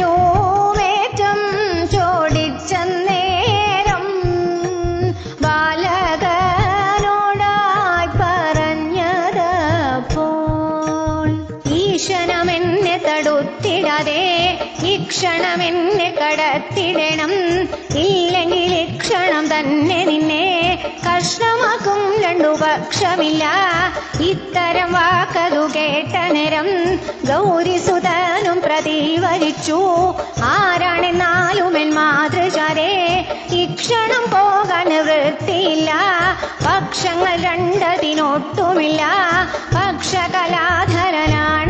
No പക്ഷമില്ല ഇത്തരം വാക്കതു കേട്ട നേരം ഗൗരിസുതനും പ്രതിവരിച്ചു ആരാണെന്നാലും എൻ ഇക്ഷണം പോകാൻ വൃത്തിയില്ല. പക്ഷങ്ങൾ രണ്ടതിനൊട്ടുമില്ല. പക്ഷകലാധരനാണ്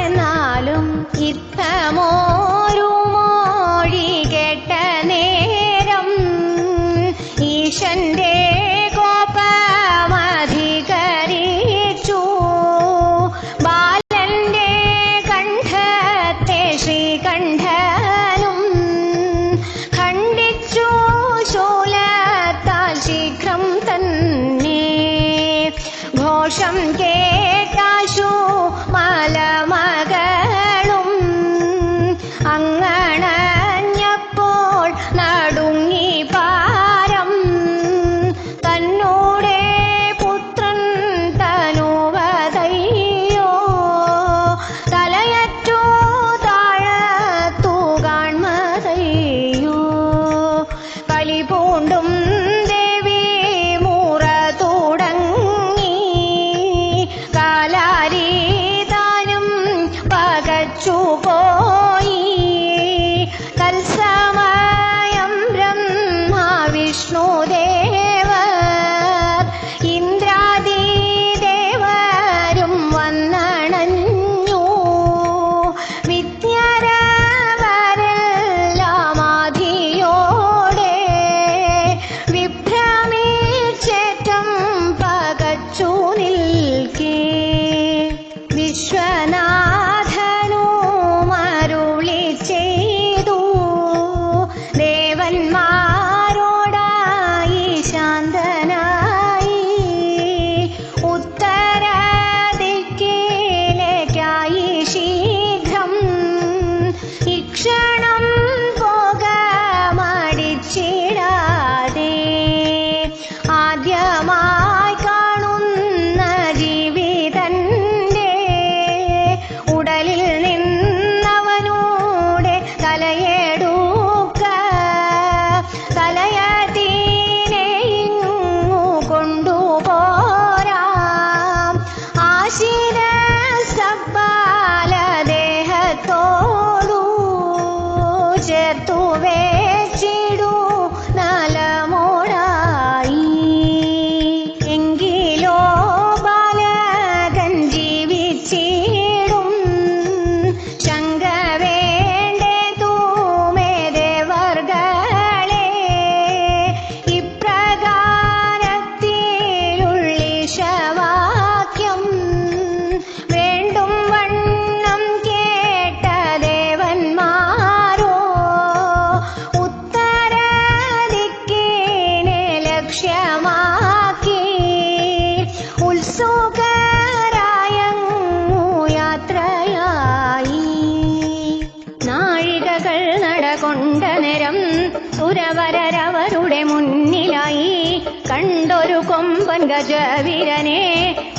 കണ്ടൊരു കൊമ്പൻ ഗജവീരനെ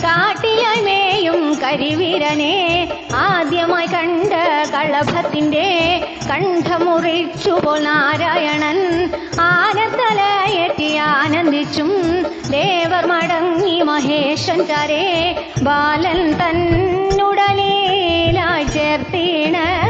കാട്ടിയായി മേയും കരിവീരനെ ആദ്യമായി കണ്ട കളഭത്തിന്റെ കണ്ഠമുറിച്ചുപോൽ നാരായണൻ ആനത്തലയെത്തി ആനന്ദിച്ചും ദേവർ മടങ്ങി മഹേശൻ കരേ ബാലൻ തന്നുടലേലായി ചേർത്തിണക്കി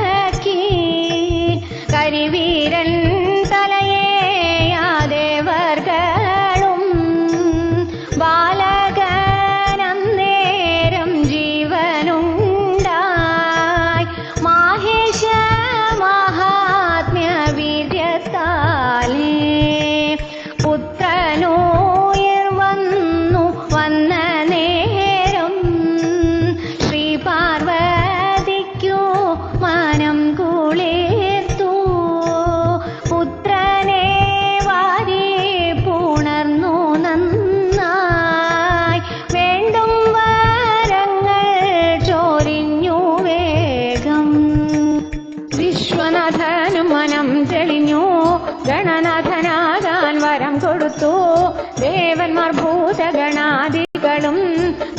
ഗണനാഥനാകാൻ വരം കൊടുത്തു. ദേവന്മാർ ഭൂതഗണാദികളും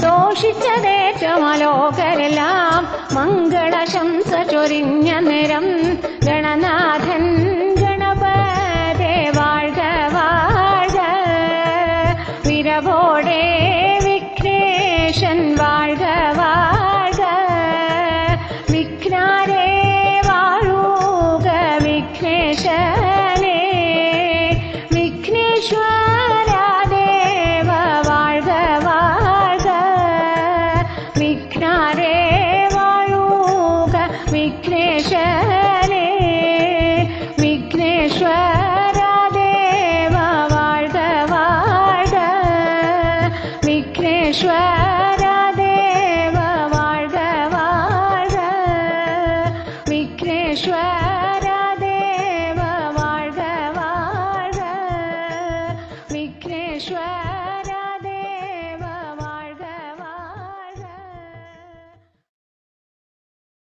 ദോഷിച്ചതേറ്റമലോകരെല്ലാം മംഗളശംസ ചൊരിഞ്ഞ നിരം ഗണനാഥൻ